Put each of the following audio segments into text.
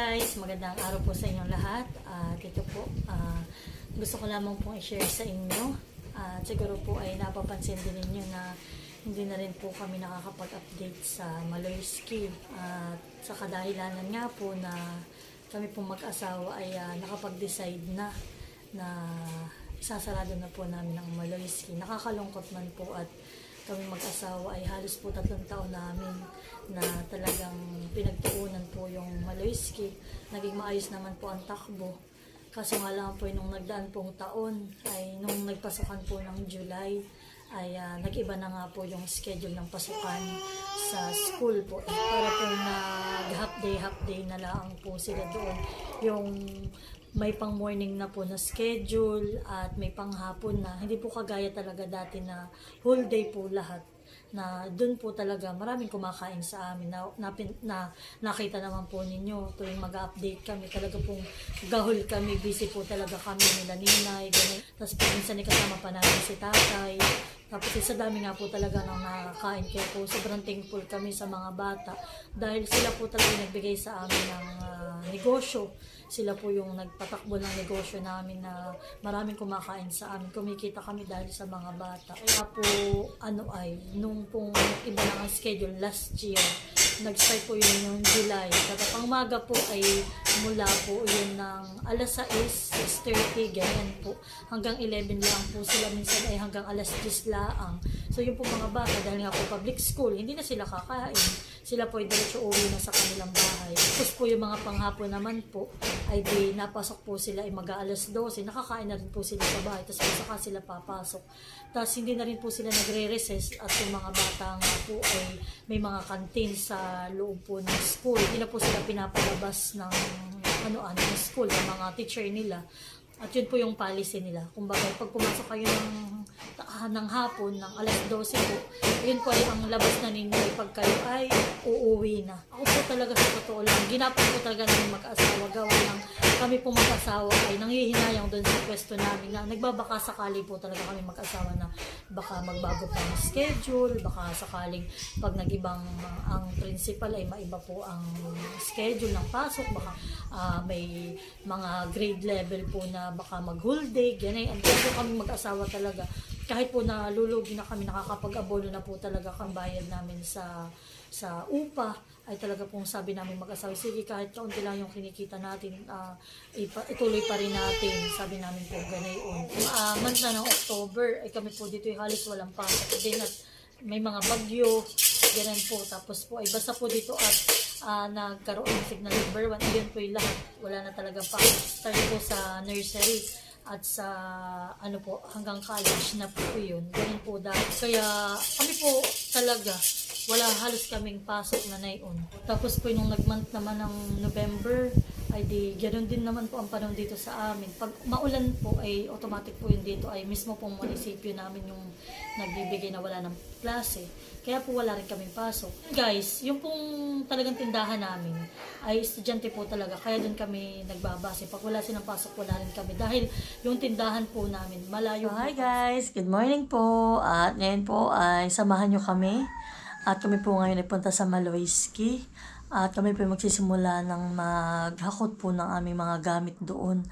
magandang araw po sa inyong lahat. At ito po, ah, gusto ko lamang pong i-share sa inyo. At siguro po ay napapansin din ninyo na hindi na rin po kami nakakapag-update sa Maloyski. At sa kadahilanan nga po na kami pong mag-asawa ay ah, nakapag-decide na na isasarado na po namin ang Maloyski. Nakakalungkot man po at kami mag-asawa ay halos po tatlong taon namin na talagang pinagtuunan po yung Maloyski. Naging maayos naman po ang takbo. Kaso nga lang po nung nagdaan pong taon ay nung nagpasukan po ng July ay ah, nag-iba na nga po yung schedule ng pasukan sa school po. Eh, para po nag half day, half day na lang po sila doon. Yung may pang morning na po na schedule at may pang hapon na. Hindi po kagaya talaga dati na whole day po lahat na doon po talaga maraming kumakain sa amin na, na, na nakita naman po ninyo tuwing mag-update kami talaga pong gahol kami busy po talaga kami nila ninay ganun. tapos po minsan kasama pa namin si tatay tapos sa dami nga po talaga nang nakakain kaya po sobrang thankful kami sa mga bata dahil sila po talaga nagbigay sa amin ng ah, negosyo sila po yung nagpatakbo ng negosyo namin na maraming kumakain sa amin. Kumikita kami dahil sa mga bata. Kaya po, ano ay, nung pong iba na ang schedule last year, nag-start po yun yung July. Kaya pangmaga po ay mula po yun ng alas 6, 6.30, ganyan po. Hanggang 11 lang po sila. Minsan ay hanggang alas 10 laang. So yung po mga bata, dahil nga po public school, hindi na sila kakain. Sila po ay diretso uwi na sa kanilang bahay. Tapos po yung mga panghapon naman po, ay di napasok po sila ay mag alas 12. Nakakain na rin po sila sa bahay. Tapos saka sila papasok. Tapos hindi na rin po sila nagre-recess at yung mga bata nga po ay may mga kantin sa loob po ng school. Hindi na po sila pinapalabas ng ano ano ng school ng mga teacher nila. At yun po yung policy nila. Kumbaga, pag pumasok kayo ng, ah, ng hapon, ng alas 12 po, yun po ay ang labas na ninyo pag kayo ay uuwi na. Ako po talaga sa totoo lang, ginapon po talaga ng mag-asawa. Gawa ng kami po mag-asawa ay nangihinayang doon sa pwesto namin na nagbabaka sakali po talaga kami mag-asawa na baka magbago pa ang schedule, baka sakaling pag nag-ibang ang principal ay maiba po ang schedule ng pasok, baka ah, may mga grade level po na baka mag-whole day, ganyan. Ang po kami mag-asawa talaga. Kahit po na lulugi na kami, nakakapag-abono na po talaga kang bayad namin sa sa upa ay talaga pong sabi namin mag-asawa, sige kahit kaunti lang yung kinikita natin, ah, ipa- ituloy pa rin natin, sabi namin po ganayon. Uh, month na ng October, ay kami po dito ay halos walang pasok din at may mga bagyo, ganun po. Tapos po ay basta po dito at ah, nagkaroon ng signal number 1, ayun po yung lahat. Wala na talaga pa. Start po sa nursery at sa ano po hanggang college na po yun. Ganun po dahil. Kaya kami po talaga wala halos kaming pasok na nayon. Tapos po nung nag-month naman ng November, ay di ganoon din naman po ang panahon dito sa amin. Pag maulan po ay automatic po yun dito ay mismo pong munisipyo namin yung nagbibigay na wala ng klase. Kaya po wala rin kaming pasok. Guys, yung pong talagang tindahan namin ay estudyante po talaga. Kaya doon kami nagbabase. Pag wala silang pasok, wala rin kami. Dahil yung tindahan po namin, malayo. hi guys, good morning po. At ngayon po ay samahan nyo kami. At kami po ngayon ay punta sa Maloyski. At kami po magsisimula ng maghakot po ng aming mga gamit doon.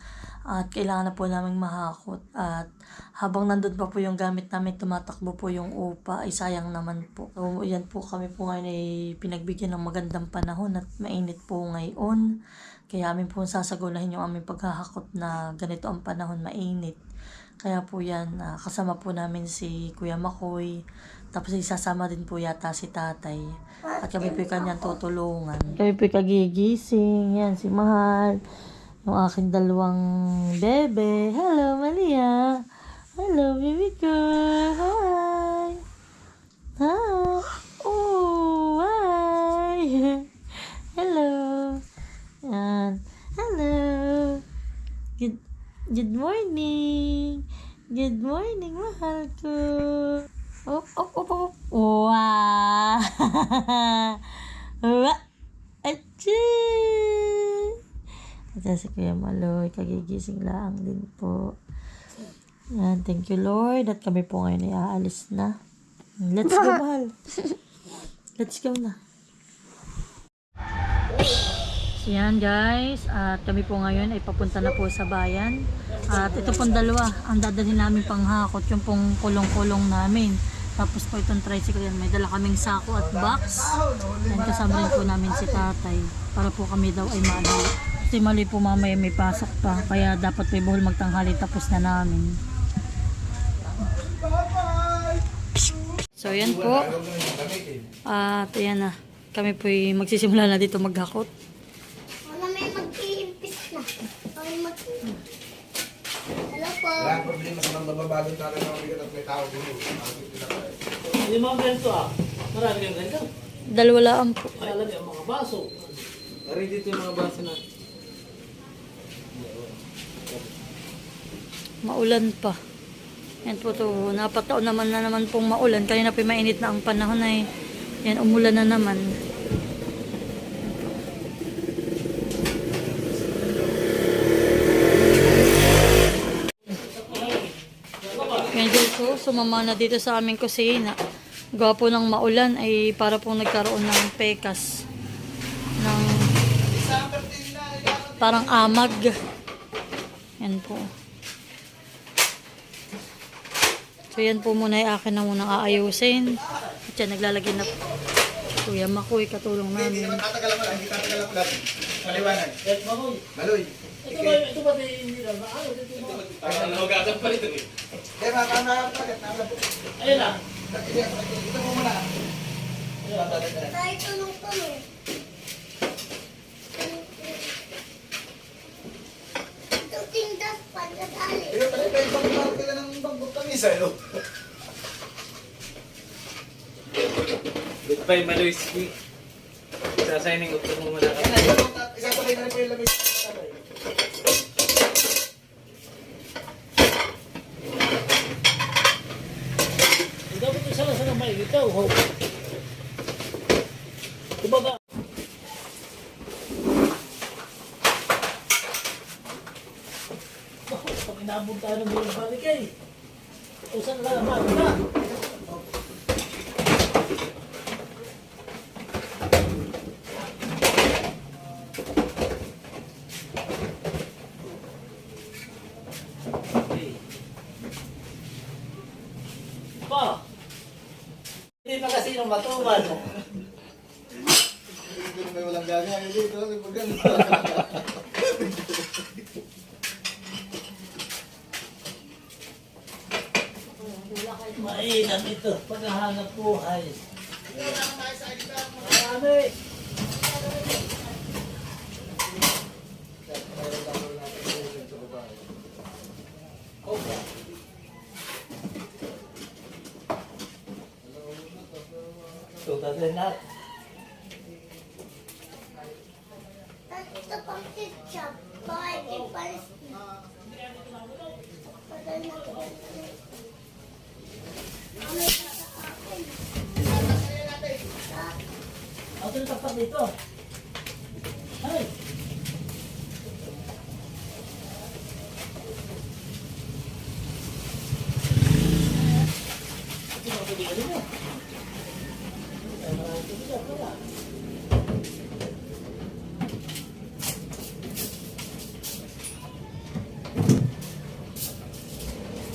At kailangan na po namin mahakot. At habang nandun pa po yung gamit namin, tumatakbo po yung upa. Ay sayang naman po. So, yan po kami po ngayon ay pinagbigyan ng magandang panahon at mainit po ngayon. Kaya amin po sasagulahin yung aming paghahakot na ganito ang panahon mainit. Kaya po yan, ah, kasama po namin si Kuya Makoy. Tapos isasama din po yata si tatay. At kami po kanyang tutulungan. Kami po kagigising. Yan, si Mahal. Yung aking dalawang bebe. Hello, Malia. Hello, baby girl. Hi. Hi. Oh, hi. Hello. Yan. Hello. Good, good morning. Good morning, mahal ko. Op, op, op, op. Wow. Wa. Achoo. Ito si Kuya Maloy, kagigising lang din po. Yan, thank you Lord at kami po ngayon ay aalis na. Let's go, mahal. Let's go na. Yan guys, at kami po ngayon ay papunta na po sa bayan. At ito pong dalawa, ang dadalhin namin panghakot, yung pong kulong-kulong namin. Tapos po itong tricycle yan, may dala kaming sako at box. Yan kasama rin po namin si tatay. Para po kami daw ay maali. Kasi mali po mamaya may pasok pa. Kaya dapat po buhol magtanghali tapos na namin. So yan po. At ayan na. Kami po magsisimula na dito maghakot. Wala may mag-iimpis na. Ay, mag Hello po. Wala ang problema sa mga mababagong tao ng mga bigat at may tao dito. Hindi mga ganito ah. Marami kang ganito. Dalawa lang po. Ay, alam niyo, mga baso. Ari dito yung mga baso na. Maulan pa. Yan po to. Napataon naman na naman pong maulan. Kanina po mainit na ang panahon ay yan umulan na naman. Medyo po sumama na dito sa aming kusina. Gawa po ng maulan ay para pong nagkaroon ng pekas. Ng parang amag. Yan po. So yan po muna ay akin na munang aayusin. At yan naglalagay na Kuya Makoy katulong Hindi namin. naman tatagalan mo lang, hindi tatagalan mo lang. Maliwanag. Eh, makoy. Maloy. Ito ba, ito ba hindi lang? Ano, ito ba? Kaya mga kanaharap na, nakalabo. Ayun lang. Ito mo muna. Tayo tulong-tulong. Ito tindas pa. Ito kayo pang parang kila ng bangbog kamisa. Ito. Goodbye, Maloyski. Sa signing up mo muna Yan na, ito. Isasakay na rin po yung lamig. Dapat isa lang sa may ikaw, ho. Kumbaga. Bakit pag inabot tayo ng buong balik eh. Usan lang naman, ha? Pa! Hindi nung matumal. Dito may walang gagawin dito. Mainam ito, paghahanap buhay. Marami. Ito, tatay na. Ito pang ketchup. Bakit ipalis na? Ako yung tapat dito. Ay! Ito mga kaibigan mo. Ay, mga kaibigan, wala.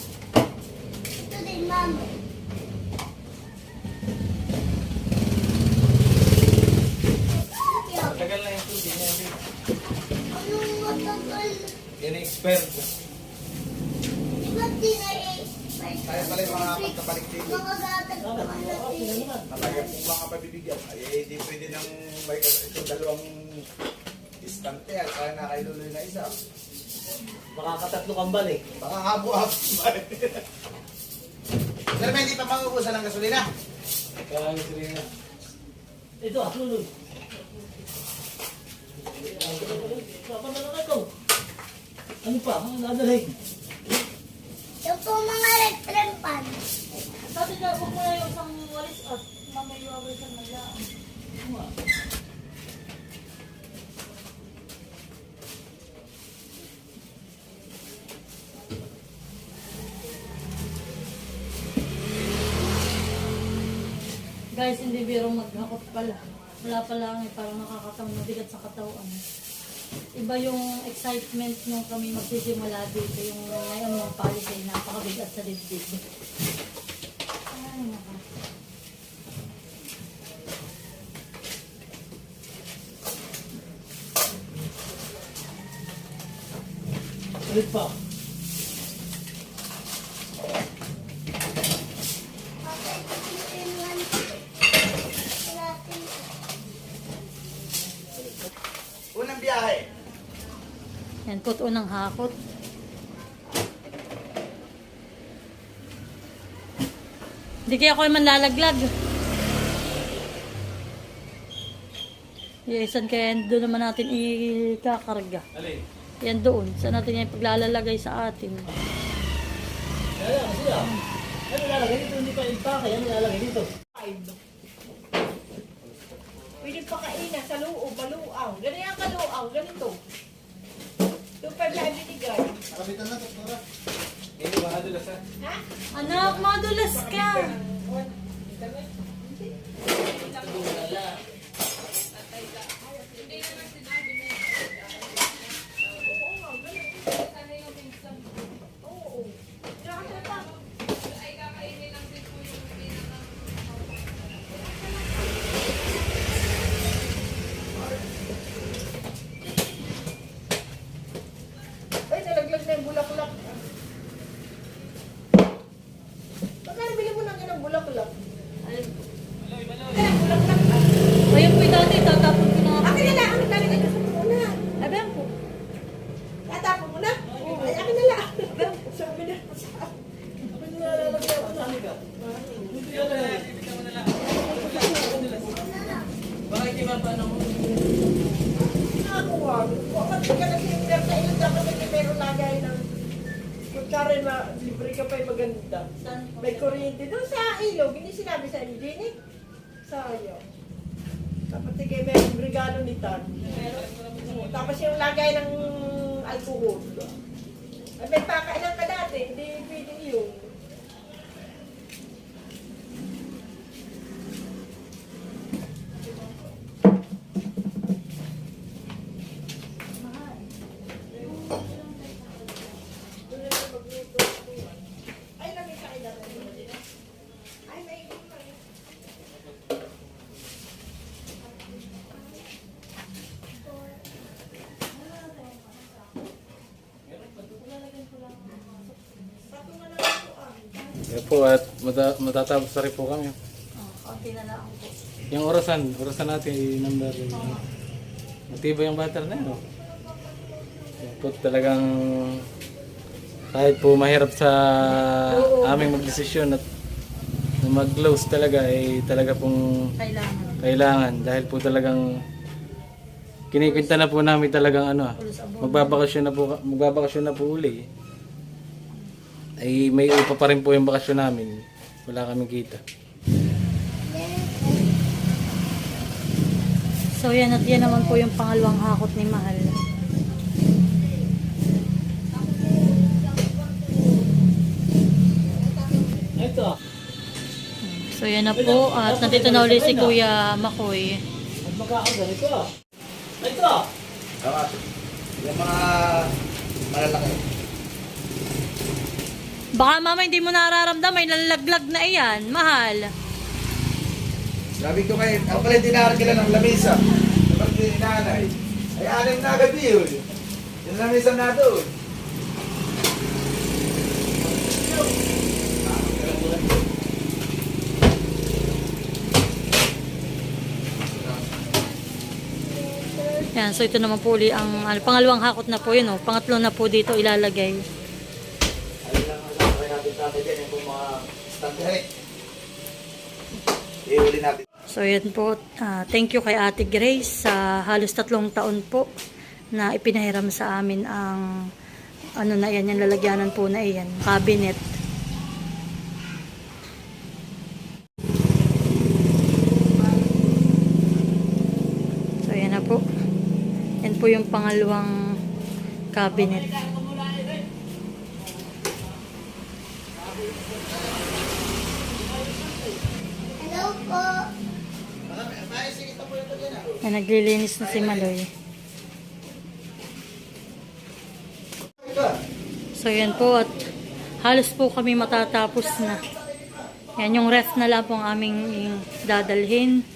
Ito din, mama. Yo, Tagal na yung tubig niya. Anong matagal? Yan ang expert. Di ba tinay Tayo pala yung mga pagkapalikpik. Mga gatag naman natin. Talaga kung mga pabibigyan. Ay, eh, di pwede ng may ito dalawang istante at kaya na kay Luloy na isa. Makakatatlo kang balik. Baka habo-habo pa. Pero may hindi pa mangubusan ng gasolina. Kaya yung sila na. Ito, ah, luloy. Papa na lang ito. Ano pa? Ano nadalhin? Yung po mga electric pan. Sabi ka, huwag mo na yung isang walis at ang? Guys, hindi birong maghakot pala. Wala pa lang, eh, parang nakakatawang mabigat sa katawan. Iba yung excitement nung kami magsisimula dito. Yung ngayon mong palisay, napakabigat sa dibdib. Ay, naka. Ulit pa. Unang biyahe. Yan po, unang hakot. Hindi kaya ako naman lalaglag. Iisan kaya doon naman natin ikakarga. Alin? Yan doon. Saan natin yan paglalalagay sa atin. Kaya, kasi ah. Ano lalagay dito? Hindi pa impake. Ano lalagay dito? Pwede pa kaina sa loob, baluaw. Ganyan ang kaluaw, ganito. Super na binigay. Ha? Anak, madulas ka! Oo. Grabe pa. Ay, nalaglag na yung bulaklak. Magkano bili mo ng ganang bulaklak? Ganang bulaklak ka. Ayun po dati, tatapon ko na nga. Akin na lang, akin na lang. Ay, gusto mo muna. Aben po. Tatapon mo na? Ay, akin na lang. Sabi na sa Ako yung lalagay ako sa ka. Hindi yan eh. Baka hindi mapano mo. Nakakuha. Kung kapag ka nag-simmer sa ilo, dapat may meron lagay ng kutsara na libre ka pa yung maganda. May kuryente. Doon sa ilog, hindi sinabi sa inyo, Jenny? Sayang. Dapat sige, may regalo ni Tan. Oo, Tapos yung lagay ng alcohol. Ay, may pakailan ka dati, hindi pwede yun. Ay, lami ka ilan. Ay, may Yan po at mata- matatapos na rin po kami. Oh, konti na lang po. Yung orasan, orasan natin yung number. Matibay yung butter na yun. oh. Yan po talagang kahit po mahirap sa aming magdesisyon at mag-close talaga ay talaga pong Kailangan. kailangan dahil po talagang kinikwenta na po namin talagang ano abo. magbabakasyon na po magbabakasyon na po uli ay may upa pa rin po yung bakasyon namin wala kaming kita So yan at yan naman po yung pangalawang hakot ni Mahal. Ito. So yan na po at nandito na ulit si Kuya Makoy. At magkakaganito ah. Ito. Tama. Yung mga malalaki. Baka mama hindi mo nararamdaman, may lalaglag na iyan. Mahal. Sabi ko kayo, ako pala dinaragila ng lamisa. Kapag din nanay, ay anim na agad yun. Yung lamisa na doon. Yan, so ito naman po uli ang ano, pangalawang hakot na po yun. Oh. Pangatlo na po dito ilalagay. Ayun lang ang lakay natin tatay dyan, yung pong natin. So yan po, ah, thank you kay Ate Grace sa halos tatlong taon po na ipinahiram sa amin ang ano na yan, yung lalagyanan po na iyan, cabinet. So yan na po. Yan po yung pangalawang cabinet. Hello po. May sige mo ito Na naglilinis na si Maloy. So yan po at halos po kami matatapos na. Yan yung ref na lang po ang aming dadalhin.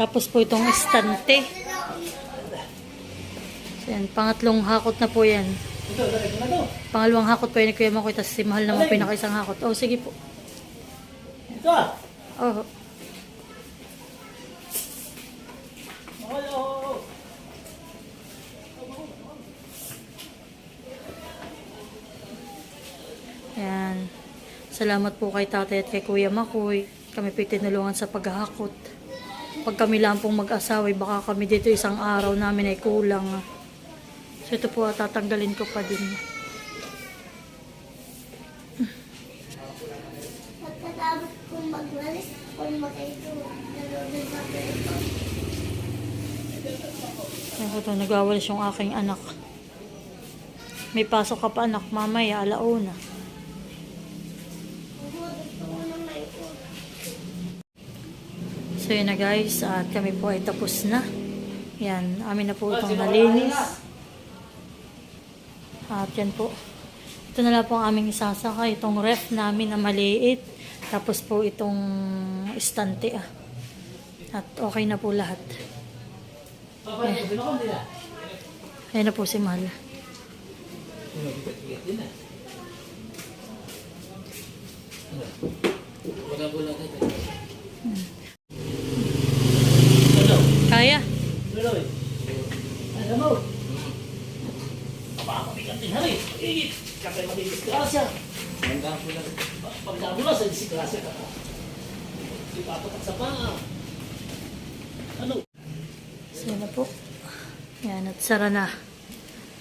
Tapos po itong estante. So yan, pangatlong hakot na po yan. Pangalawang hakot po yan ni Kuya Makoy, tapos si Mahal naman po yung nakaisang hakot. Oh, sige po. Ito ah. Oh, oo. Yan. Salamat po kay tatay at kay Kuya Makoy. Kami po tinulungan sa paghahakot. Pag kami lang pong mag-asaway, baka kami dito isang araw namin ay kulang. So ito po, tatanggalin ko pa din. Pagkatapos kong magwalis, kung mag-ito, nalulog na ko ito. Yan po ito, nagwawalis yung aking anak. May pasok ka pa anak, mamaya, alauna. So yun na guys, at kami po ay tapos na. Yan, amin na po itong nalinis. At yan po. Ito na lang po ang aming isasaka. Itong ref namin na maliit. Tapos po itong estante ah. At okay na po lahat. Nila? Ayan na po si Mahal. Ano? Kaya? Ano Kapay magdidisgrasya. Pagdamo na sa disgrasya ka. Ipapatak sa paa. Ano? So yun na po. Yan, at sara na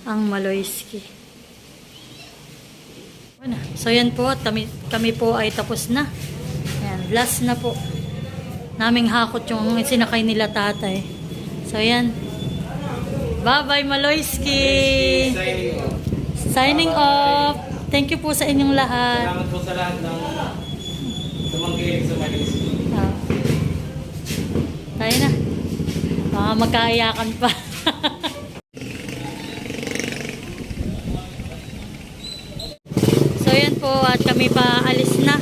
ang Maloyski. Ano? So yan po, at kami, kami po ay tapos na. Yan, last na po. Naming hakot yung sinakay nila tatay. So yan. Bye-bye Maloyski! Signing off! Thank you po sa inyong lahat. Salamat po sa lahat ng tumangkilig sa Malis. Ah. Tayo na. Baka magkaiyakan pa. so yan po at kami pa alis na.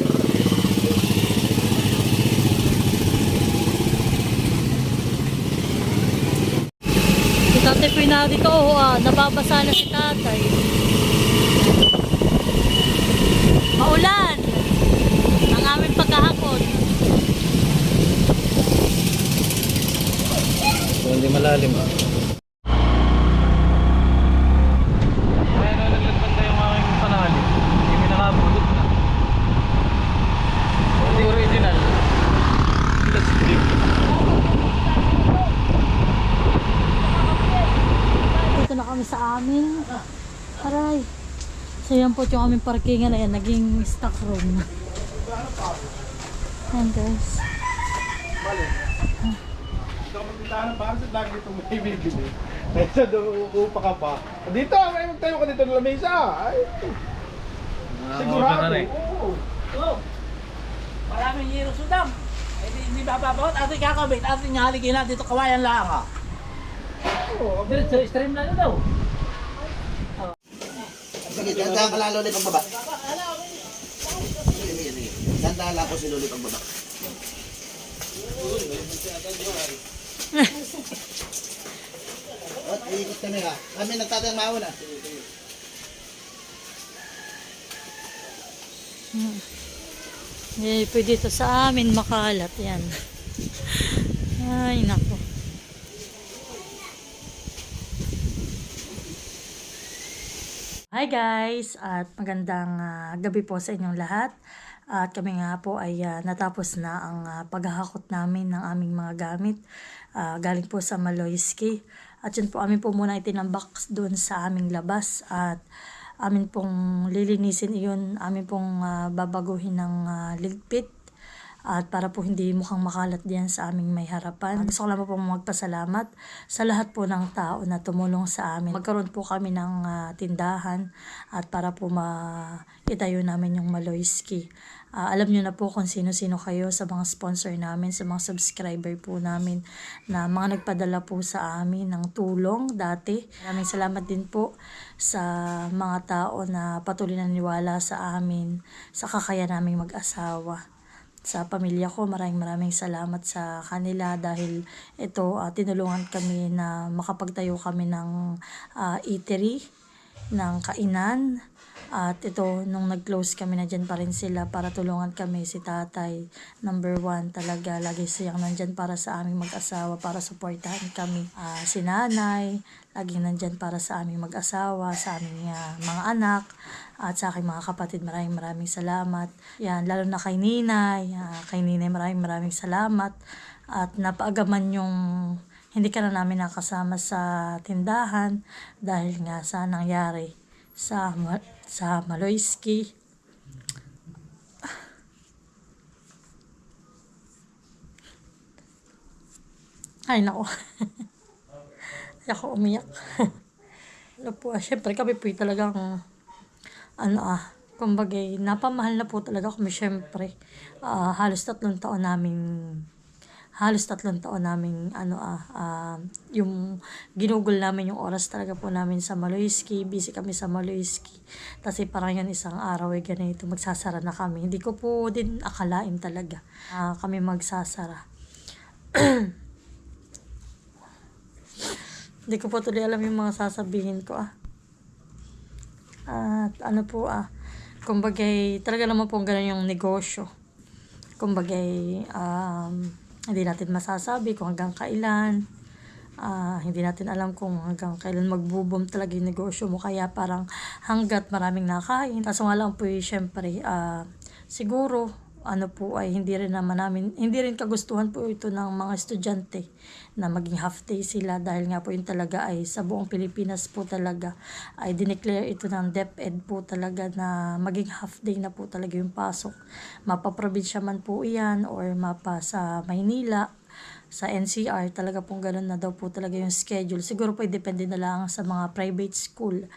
Si tatay po na dito, oh, ah, nababasa na si tatay. Maulan! Ang aming pagkahapon. So, hindi malalim ah. Sa amin. Aray. So yan po yung aming parkingan na yan. Naging stock room. Yan guys. Ikaw magtindahan para sa dami dito mo ibibili. Kaysa uupa ka pa. Dito, may magtayo ka dito ng lamesa. Ay, sigurado. na rin. Oo. Oh, maraming hero sudam. Eh, di, hindi bababawat. Ating kakabit. Ating haligin na dito kawayan lang ha. Oo. Diretso, stream na daw. Sige, dandahan ka lang luli pagbaba. Dandahan lang po si luli pagbaba. At iikot kami ha. Kami nagtatang mauna. Hindi pwede ito sa amin makalat. Yan. Ay, nako. Hi guys! At magandang ah, gabi po sa inyong lahat. At kami nga po ay ah, natapos na ang ah, paghahakot namin ng aming mga gamit. Ah, galing po sa Maloyski. At yun po, amin po muna itinambak doon sa aming labas. At amin pong lilinisin iyon. Amin pong ah, babaguhin ng ah, ligpit. at para po hindi mukhang makalat diyan sa aming may harapan. Gusto ko lang po magpasalamat sa lahat po ng tao na tumulong sa amin. Magkaroon po kami ng ah, tindahan at para po ma itayo namin yung Maloyski. Ah, alam nyo na po kung sino-sino kayo sa mga sponsor namin, sa mga subscriber po namin na mga nagpadala po sa amin ng tulong dati. Maraming salamat din po sa mga tao na patuloy na niwala sa amin, sa kakaya naming mag-asawa. Sa pamilya ko, maraming maraming salamat sa kanila dahil ito, ah, tinulungan kami na makapagtayo kami ng ah, eatery, ng kainan. At ito, nung nag-close kami na dyan pa rin sila para tulungan kami si tatay. Number one talaga, lagi siyang nandyan para sa aming mag-asawa, para supportahan kami. Ah, si nanay, laging nandyan para sa aming mag-asawa, sa aming ah, mga anak, at sa aking mga kapatid. Maraming maraming salamat. Yan, lalo na kay Ninay. ah, kay Ninay maraming maraming salamat. At napaagaman yung hindi ka na namin nakasama sa tindahan dahil nga sa nangyari sa sa Maloyski. Ay, nako. Ay, ako umiyak. ano po, ah, syempre kami po talagang, ano ah, kumbaga, napamahal na po talaga kami syempre. Ah, halos tatlong taon namin halos tatlong taon namin ano ah ah, yung ginugol namin yung oras talaga po namin sa Maloyski busy kami sa Maloyski. Kasi parang yan isang araw ay ganito magsasara na kami. Hindi ko po din akalain talaga ah, kami magsasara. Hindi ko po tuloy alam yung mga sasabihin ko ah. At ano po ah kumbagay talaga naman po ganun yung negosyo. Kumbagay um, hindi natin masasabi kung hanggang kailan. Ah, hindi natin alam kung hanggang kailan magbubom talaga yung negosyo mo. Kaya parang hanggat maraming nakain. Kaso nga lang po eh, syempre ah, siguro ano po ay hindi rin naman namin hindi rin kagustuhan po ito ng mga estudyante na maging half day sila dahil nga po yun talaga ay sa buong Pilipinas po talaga ay dineclare ito ng DepEd po talaga na maging half day na po talaga yung pasok mapaprobinsya man po iyan or mapa sa Maynila sa NCR, talaga pong ganun na daw po talaga yung schedule. Siguro po depende na lang sa mga private school.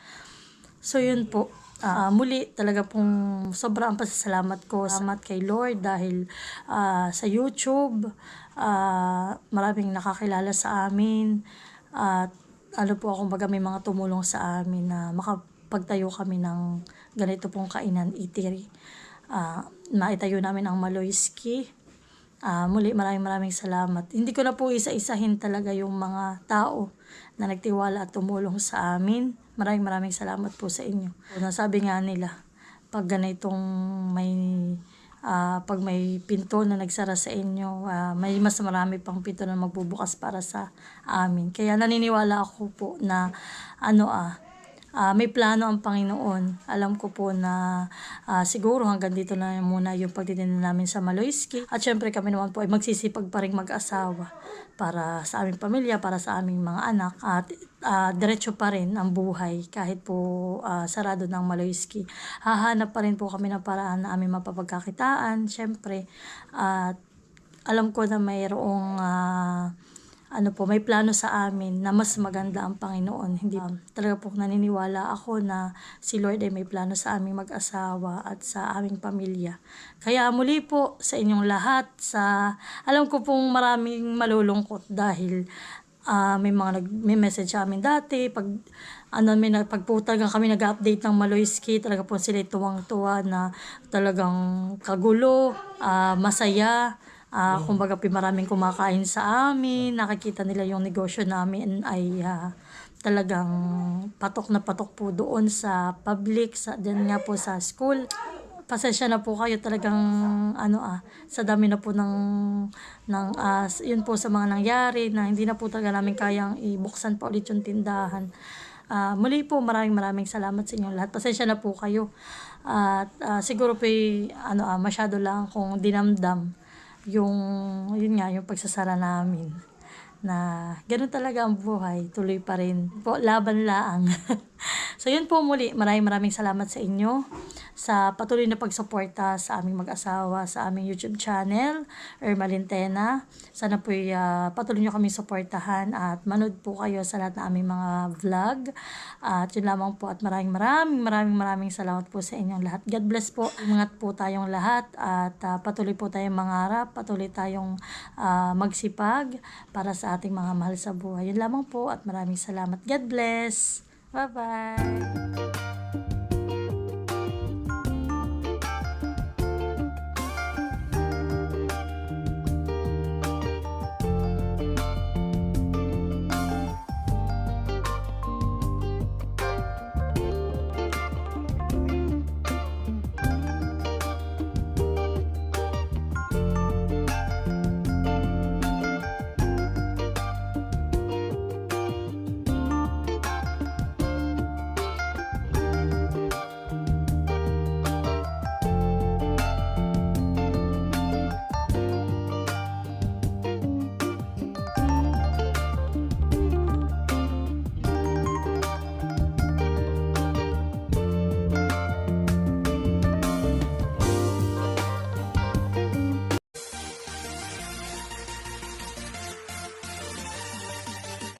So yun po, Ah, muli talaga pong sobrang pasasalamat ko salamat kay Lord dahil ah, sa YouTube, ah, maraming nakakilala sa amin at ano po akong baga may mga tumulong sa amin na makapagtayo kami ng ganito pong kainan eatery. Ah, maitayo namin ang Maloyski. Ah, muli maraming maraming salamat. Hindi ko na po isa-isahin talaga yung mga tao na nagtiwala at tumulong sa amin. Maraming maraming salamat po sa inyo. Nasabi nga nila, pag ganitong may ah, pag may pinto na nagsara sa inyo, ah, may mas marami pang pinto na magbubukas para sa amin. Kaya naniniwala ako po na ano ah, Ah, may plano ang Panginoon. Alam ko po na ah, siguro hanggang dito na muna yung pagtitinda namin sa Maloyski. At syempre kami naman po ay magsisipag pa rin mag-asawa para sa aming pamilya, para sa aming mga anak. At ah, diretso pa rin ang buhay kahit po ah, sarado ng Maloyski. Hahanap pa rin po kami ng paraan na aming mapapagkakitaan. Syempre, at alam ko na mayroong ah, ano po, may plano sa amin na mas maganda ang Panginoon. Hindi um, talaga po naniniwala ako na si Lord ay may plano sa aming mag-asawa at sa aming pamilya. Kaya muli po sa inyong lahat, sa alam ko pong maraming malulungkot dahil ah, may mga nag may message sa amin dati pag ano may nag- pag po talagang kami nag-update ng Maloyski talaga po sila tuwang-tuwa na talagang kagulo ah, masaya Ah, kumbaga pi- maraming kumakain sa amin, nakikita nila yung negosyo namin ay ah, talagang patok na patok po doon sa public, sa din nga po sa school. Pasensya na po kayo talagang ano ah, sa dami na po ng ng ah, yun po sa mga nangyari na hindi na po talaga namin kayang ibuksan pa ulit yung tindahan. Ah, muli po maraming maraming salamat sa inyo lahat. Pasensya na po kayo. At ah, siguro po ano ah, masyado lang kung dinamdam yung yun nga yung pagsasara namin na ganun talaga ang buhay. Tuloy pa rin. Po laban laang So yun po muli, maraming maraming salamat sa inyo sa patuloy na pagsuporta sa aming mag-asawa sa aming YouTube channel, Irma Lintena. Sana po patuloy nyo kami suportahan at manood po kayo sa lahat ng aming mga vlog. At yun lamang po at maraming maraming maraming maraming salamat po sa inyong lahat. God bless po. Ingat po tayong lahat at ah, patuloy po tayong mangarap, patuloy tayong ah, magsipag para sa ating mga mahal sa buhay. Yun lamang po at maraming salamat. God bless. 拜拜。